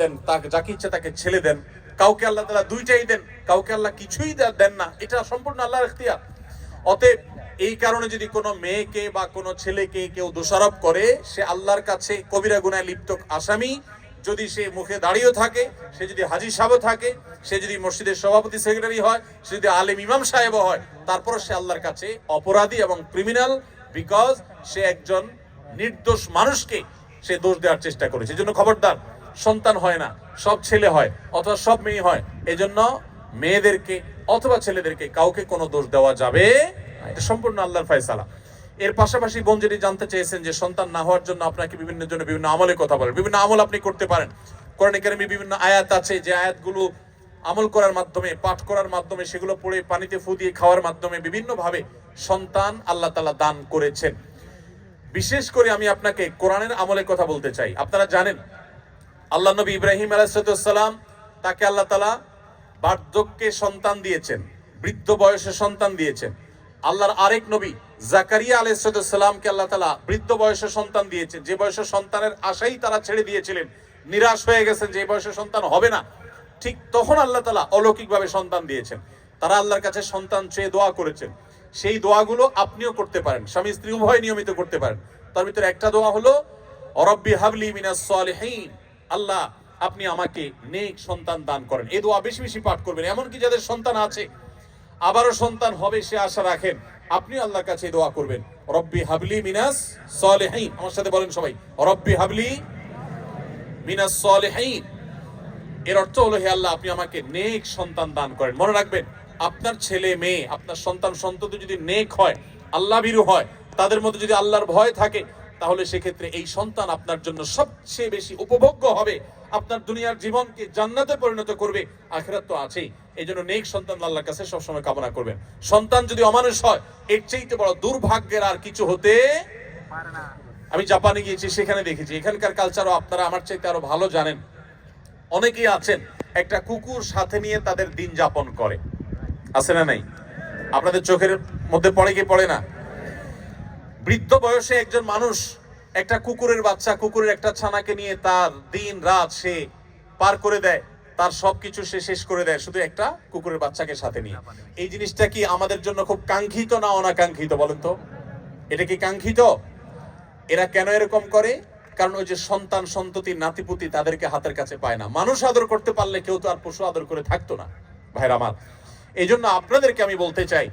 দেন, তাকে যাকে ইচ্ছা তাকে ছেলে দেন। কাউকে আল্লাহ তালা দুইটাই দেন, কাউকে আল্লাহ কিছুই দেন না। এটা সম্পূর্ণ আল্লাহর এখতিয়ার অতএব এই কারণে যদি কোনো মেয়েকে বা কোনো ছেলেকে কেউ দোষারোপ করে, সে আল্লাহর কাছে কবিরা গুনায় লিপ্ত আসামি। যদি সে মুখে দাঁড়িয়েও থাকে, সে যদি হাজি সাহেবও থাকে, সে যদি মসজিদের সভাপতি সেক্রেটারি হয়, সে যদি আলেম ইমাম সাহেবও হয়, তারপর সে আল্লাহর কাছে অপরাধী এবং ক্রিমিনাল বিকজ সে একজন নির্দোষ মানুষকে সে দোষ দেওয়ার চেষ্টা করেছে। জন্য খবরদার সন্তান হয় না, সব ছেলে হয় অথবা সব মেয়ে হয়, এজন্য মেয়েদেরকে অথবা ছেলেদেরকে কাউকে কোনো দোষ দেওয়া যাবে এটা সম্পূর্ণ আল্লাহর ফয়সালা। এর পাশাপাশি বোন যেটি জানতে চেয়েছেন যে সন্তান না হওয়ার জন্য আপনাকে বিভিন্ন জন্য বিভিন্ন আমলে কথা বলেন, বিভিন্ন আমল আপনি করতে পারেন। কোরআন একাডেমি বিভিন্ন আয়াত আছে যে আয়াতগুলো আমল করার মাধ্যমে, পাঠ করার মাধ্যমে, সেগুলো পড়ে পানিতে ফু দিয়ে খাওয়ার মাধ্যমে বিভিন্নভাবে সন্তান আল্লাহ তালা দান করেছেন। বিশেষ করে আমি আপনাকে কোরআনের আমলের কথা বলতে চাই। আপনারা জানেন আল্লাহ নবী ইব্রাহিম আলাইসালাম তাকে আল্লাহ তালা বার্ধক্যে সন্তান দিয়েছেন, বৃদ্ধ বয়সে সন্তান দিয়েছেন। আল্লাহর আরেক নবী জাকারিয়া আলাইসালামকে আল্লাহ তালা বৃদ্ধ বয়সে সন্তান দিয়েছেন। যে বয়সে সন্তানের আশাই তারা ছেড়ে দিয়েছিলেন, নিরাশ হয়ে গেছেন যে বয়সে সন্তান হবে না। ঠিক তখন আল্লাহ তালা অলৌকিকভাবে সন্তান দিয়েছেন। তারা আল্লাহর কাছে সন্তান চেয়ে দোয়া করেছেন। সেই দোয়াগুলো আপনিও করতে পারেন, স্বামী স্ত্রী উভয় নিয়মিত করতে পারেন। তার ভিতরে একটা দোয়া হলো, অরব্বি হাবলি মিনাস আল্লাহ, আপনি আমাকে নেক সন্তান দান করেন। এই দোয়া বেশি বেশি পাঠ করবেন। এমনকি যাদের সন্তান আছে, আবারও সন্তান হবে সে আশা রাখেন, আপনি আল্লাহর কাছে দোয়া করবেন। রব্বি হাবলি মিনাস সালিহিন। আমার সাথে বলেন সবাই, রব্বি হাবলি মিনাস সালিহিন। এর অর্থ হলো, হে আল্লাহ, আপনি আমাকে নেক সন্তান দান করেন। মনে রাখবেন, আপনার ছেলে মেয়ে, আপনার সন্তান সন্ততি যদি নেক হয় আল্লাহ ভীরু হয়, তাদের মধ্যে যদি আল্লাহর ভয় থাকে তাহলে সেক্ষেত্রে এই সন্তান আপনার জন্য সবচেয়ে বেশি উপভোগ্য হবে। আপনার দুনিয়ার জীবনকে জান্নাতে পরিণত করবে। আখেরাত তো আছেই। এই জন্য নেক সন্তান আল্লাহর কাছে সবসময় কামনা করবেন। সন্তান যদি অমানুষ হয়, এর চাইতে বড় দুর্ভাগ্যের আর কিছু হতে পারে না। আমি জাপানে গিয়েছি, সেখানে দেখেছি। এখানকার কালচারও আপনারা আমার চাইতে আরও ভালো জানেন। অনেকেই আছেন, একটা কুকুর সাথে নিয়ে তাদের দিন যাপন করে। আছে না নাই? আপনাদের চোখের মধ্যে পড়ে কি পড়ে না? বৃদ্ধ বয়সে একজন মানুষ একটা কুকুরের বাচ্চা, কুকুরের একটা ছানাকে নিয়ে তার দিন রাত সে পার করে দেয়, তার সবকিছু সে শেষ করে দেয় শুধু একটা কুকুরের বাচ্চাকে সাথে নিয়ে। এই জিনিসটা কি আমাদের জন্য খুব কাঙ্ক্ষিত না অনাকাঙ্ক্ষিত বলেন তো? এটা কি কাঙ্ক্ষিত? এরা কেন এরকম করে? কারণ ওই যে সন্তান, সন্ততি, নাতিপুতি তাদেরকে হাতের কাছে পায় না। মানুষ আদর করতে পারলে কেউ তো আর পশু আদর করে থাকতো না, ভাইরা আমার। এই জন্য আপনাদেরকে আমি বলতে চাই,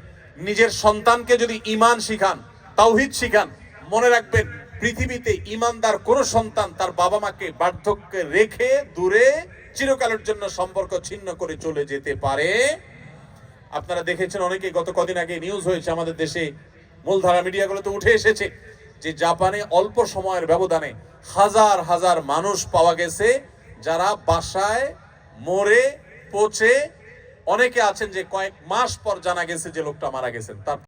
নিজের সন্তানকে যদি ইমান শিখান তাওহিদ শিখান। মনে রাখবেন, পৃথিবীতে ইমানদার কোন সন্তান তার বাবা মাকে বার্ধক্যে রেখে দূরে চিরকালের জন্য সম্পর্ক ছিন্ন করে চলে যেতে পারে। আপনারা দেখেছেন অনেকে গত কদিন আগে নিউজ হয়েছে, আমাদের দেশে মূলধারা মিডিয়াগুলোতে উঠে এসেছে যে জাপানে অল্প সময়ের ব্যবধানে হাজার হাজার মানুষ পাওয়া গেছে যারা বাসায় মরে, পচে অনেকে আছেন যে কয়েক মাস পর জানা গেছে যে লোকটা মারা গেছেন। তার